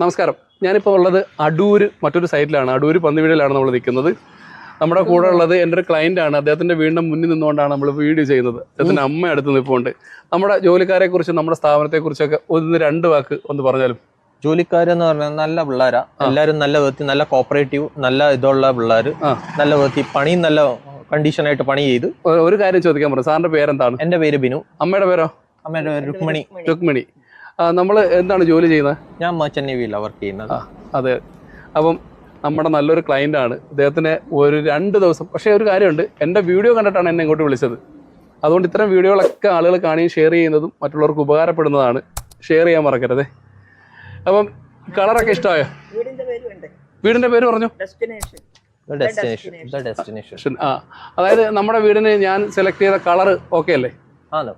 നമസ്കാരം. ഞാനിപ്പോൾ ഉള്ളത് അടൂര് മറ്റൊരു സൈറ്റിലാണ്. അടൂര് പന്തിവീടിലാണ് നമ്മൾ നിൽക്കുന്നത് നമ്മുടെ കൂടെ ഉള്ളത് എന്റെ ഒരു ക്ലയന്റ് ആണ്. അദ്ദേഹത്തിന്റെ വീടിന്റെ മുന്നിൽ നിന്നുകൊണ്ടാണ് നമ്മൾ വീഡിയോ ചെയ്യുന്നത്. അദ്ദേഹത്തിന്റെ അമ്മ അടുത്ത് നിൽപ്പുണ്ട് നമ്മുടെ ജോലിക്കാരെ കുറിച്ചും നമ്മുടെ സ്ഥാപനത്തെ കുറിച്ചൊക്കെ ഒന്ന് രണ്ട് വാക്ക് ഒന്ന് പറഞ്ഞാലും. ജോലിക്കാരെന്ന് പറഞ്ഞാൽ നല്ല പിള്ളേരാ. എല്ലാവരും നല്ല വൃത്തി നല്ല കോപ്പറേറ്റീവ് നല്ല ഇതുള്ള പിള്ളേർ നല്ല വൃത്തി പണിയും നല്ല കണ്ടീഷനായിട്ട് പണി ചെയ്ത്. ഒരു കാര്യം ചോദിക്കാൻ പറഞ്ഞു. സാറിന്റെ പേരെന്താണ്? എന്റെ പേര് ബിനു. അമ്മയുടെ പേരോ? അമ്മയുടെ പേര് രുക്മിണി. രുക്മിണി. നമ്മൾ എന്താണ് ജോലി ചെയ്യുന്നത്? ഞാൻ നേവിയിലാണ് വർക്ക് ചെയ്യുന്നത്. അതെ. അപ്പം നമ്മുടെ നല്ലൊരു ക്ലയന്റ് ആണ്. അദ്ദേഹത്തിന് ഒരു രണ്ട് ദിവസം പക്ഷേ ഒരു കാര്യമുണ്ട്. എന്റെ വീഡിയോ കണ്ടിട്ടാണ് എന്നെ ഇങ്ങോട്ട് വിളിച്ചത്. അതുകൊണ്ട് ഇത്തരം വീഡിയോകളൊക്കെ ആളുകൾ കാണുകയും ഷെയർ ചെയ്യുന്നതും മറ്റുള്ളവർക്ക് ഉപകാരപ്പെടുന്നതാണ്. ഷെയർ ചെയ്യാൻ മറക്കരുതേ. അപ്പം കളറൊക്കെ ഇഷ്ടമായോ? വീടിന്റെ വീടിന്റെ പേര് പറഞ്ഞു? ഡെസ്റ്റിനേഷൻ ആ അതായത് നമ്മുടെ വീടിന് ഞാൻ സെലക്ട് ചെയ്ത കളർ ഓക്കെ അല്ലേ? ആണ്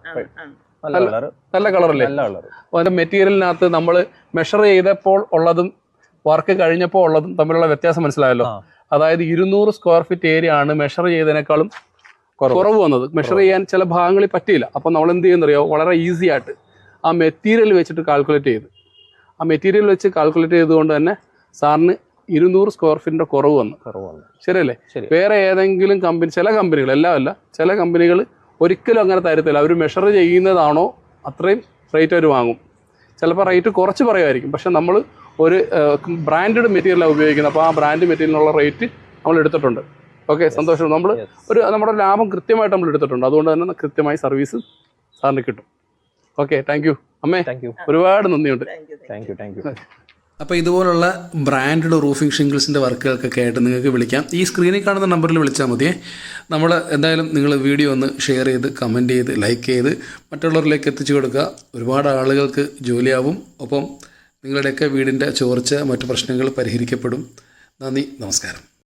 നല്ല കളർ അല്ലേ കളറല്ലേ? അതിന്റെ മെറ്റീരിയലിനകത്ത് നമ്മൾ മെഷർ ചെയ്തപ്പോൾ ഉള്ളതും വർക്ക് കഴിഞ്ഞപ്പോൾ ഉള്ളതും തമ്മിലുള്ള വ്യത്യാസം മനസ്സിലായല്ലോ. അതായത് ഇരുന്നൂറ് സ്ക്വയർ ഫീറ്റ് ഏരിയ ആണ് മെഷർ ചെയ്തതിനേക്കാളും കുറവ്. വന്നത്. മെഷർ ചെയ്യാൻ ചില ഭാഗങ്ങളിൽ പറ്റിയില്ല. അപ്പൊ നമ്മൾ എന്ത് ചെയ്യുന്നറിയോ? വളരെ ഈസി ആയിട്ട് ആ മെറ്റീരിയൽ വെച്ചിട്ട് കാൽക്കുലേറ്റ് ചെയ്ത്. ആ മെറ്റീരിയൽ വെച്ച് കാൽക്കുലേറ്റ് ചെയ്തുകൊണ്ട് തന്നെ സാറിന് ഇരുന്നൂറ് സ്ക്വയർ ഫീറ്റിന്റെ കുറവ് വന്നു. ശരിയല്ലേ? ശരി. വേറെ ഏതെങ്കിലും കമ്പനി ചില കമ്പനികൾ എല്ലാം അല്ല ചില കമ്പനികൾ ഒരിക്കലും അങ്ങനെ തരത്തില്ല. അവർ മെഷർ ചെയ്യുന്നതാണോ അത്രയും റേറ്റ് അവർ വാങ്ങും. ചിലപ്പോൾ റേറ്റ് കുറച്ച് പറയുമായിരിക്കും. പക്ഷെ നമ്മൾ ഒരു ബ്രാൻഡഡ് മെറ്റീരിയലാണ് ഉപയോഗിക്കുന്നത്. അപ്പോൾ ആ ബ്രാൻഡ് മെറ്റീരിയലിനുള്ള റേറ്റ് നമ്മൾ എടുത്തിട്ടുണ്ട്. ഓക്കെ സന്തോഷം. നമ്മൾ ഒരു നമ്മുടെ ലാഭം കൃത്യമായിട്ട് നമ്മൾ എടുത്തിട്ടുണ്ട്. അതുകൊണ്ട് തന്നെ കൃത്യമായി സർവീസ് സാറിന് കിട്ടും. ഓക്കെ താങ്ക് യു അമ്മേ താങ്ക് യു ഒരുപാട് നന്ദിയുണ്ട്. Thank you thank you thank you അപ്പോൾ ഇതുപോലുള്ള ബ്രാൻഡഡ് റൂഫിംഗ് ഷിംഗിൾസിന്റെ വർക്കുകൾക്കൊക്കെ ആയിട്ട് നിങ്ങൾക്ക് വിളിക്കാം. ഈ സ്ക്രീനിൽ കാണുന്ന നമ്പറിൽ വിളിച്ചാൽ മതി നമ്മൾ എന്തായാലും നിങ്ങൾ വീഡിയോ ഒന്ന് ഷെയർ ചെയ്ത് കമന്റ് ചെയ്ത് ലൈക്ക് ചെയ്ത് മറ്റുള്ളവരിലേക്ക് എത്തിച്ചു കൊടുക്കുക. ഒരുപാട് ആളുകൾക്ക് ജോലിയാവും. ഒപ്പം നിങ്ങളുടെയൊക്കെ വീടിന്റെ ചോർച്ച മറ്റു പ്രശ്നങ്ങൾ പരിഹരിക്കപ്പെടും. നന്ദി നമസ്കാരം.